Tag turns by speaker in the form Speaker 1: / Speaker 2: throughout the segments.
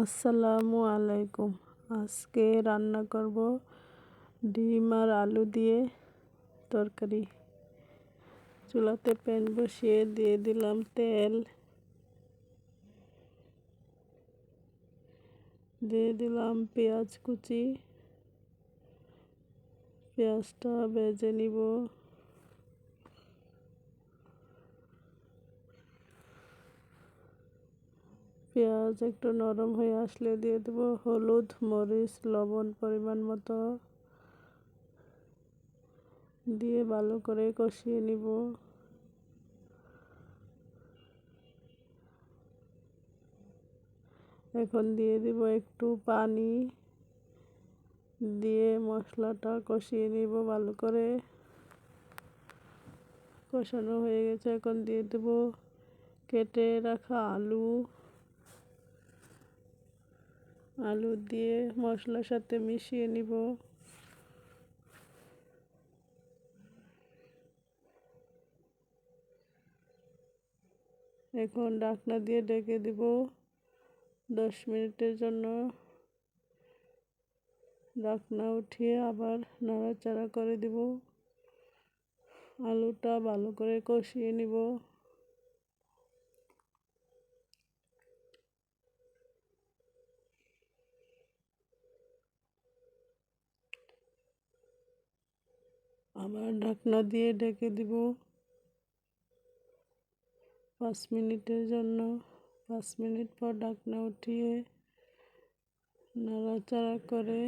Speaker 1: আসসালামু আলাইকুম। আজকে রান্না করব ডিম আর আলু দিয়ে তরকারি। চুলাতে প্যান বসিয়ে দিয়ে দিলাম তেল। দিয়ে দিলাম পেঁয়াজ কুচি। পেঁয়াজটা বেজে নিব। পেঁয়াজ একটু নরম হয়ে আসলে দিয়ে দেব হলুদ, মরিচ, লবণ পরিমাণ মতো। দিয়ে ভালো করে কষিয়ে নিব। এখন দিয়ে দিব একটু পানি। দিয়ে মশলাটা কষিয়ে নিব ভালো করে। কষানো হয়ে গেছে। এখন দিয়ে দেব কেটে রাখা আলু। আলু দিয়ে মশলার সাথে মিশিয়ে নিব। এখন ডাকনা দিয়ে ডেকে দিব দশ মিনিটের জন্য। ডাকনা উঠিয়ে আবার নাড়াচাড়া করে দিব। আলুটা ভালো করে কষিয়ে নিব। আবার ঢাকনা দিয়ে ঢেকে দিব পাঁচ মিনিটের জন্য। পাঁচ মিনিট পর ঢাকনা উঠিয়ে নাড়াচাড়া করে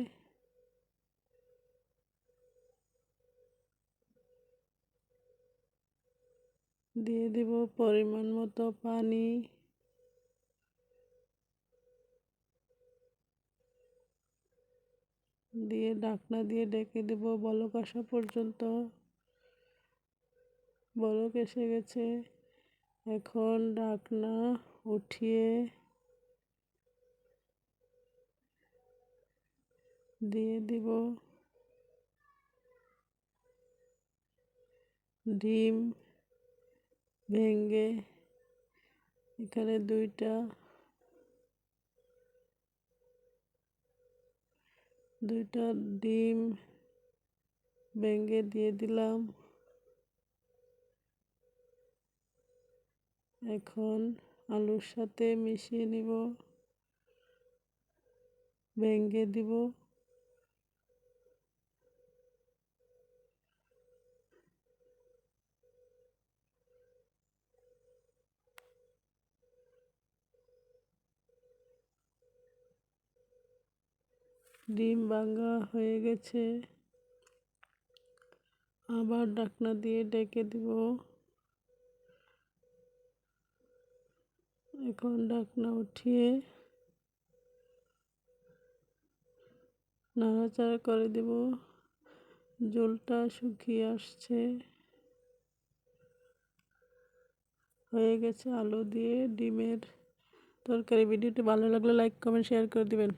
Speaker 1: দিয়ে দিব পরিমাণ মতো পানি। দিয়ে ঢাকনা দিয়ে ডেকে দেব। বলক আসা পর্যন্ত। বলক এসে গেছে। এখন ঢাকনা উঠিয়ে দিয়ে দিব। ডিম ভেঙ্গে এখানে দুইটা দুইটা ডিম ভেঙে দিয়ে দিলাম। এখন আলুর সাথে মিশিয়ে নিব ভেঙে দিব। ডিম ভাঙা হয়ে গেছে। আবার ডাকনা দিয়ে ডেকে দিব। এখন ডাকনা উঠিয়ে নাড়াচাড়া করে দেব। জলটা শুকিয়ে আসছে। হয়ে গেছে আলু দিয়ে ডিমের তরকারি। ভিডিওটি ভালো লাগলে লাইক, কমেন্ট, শেয়ার করে দিবেন।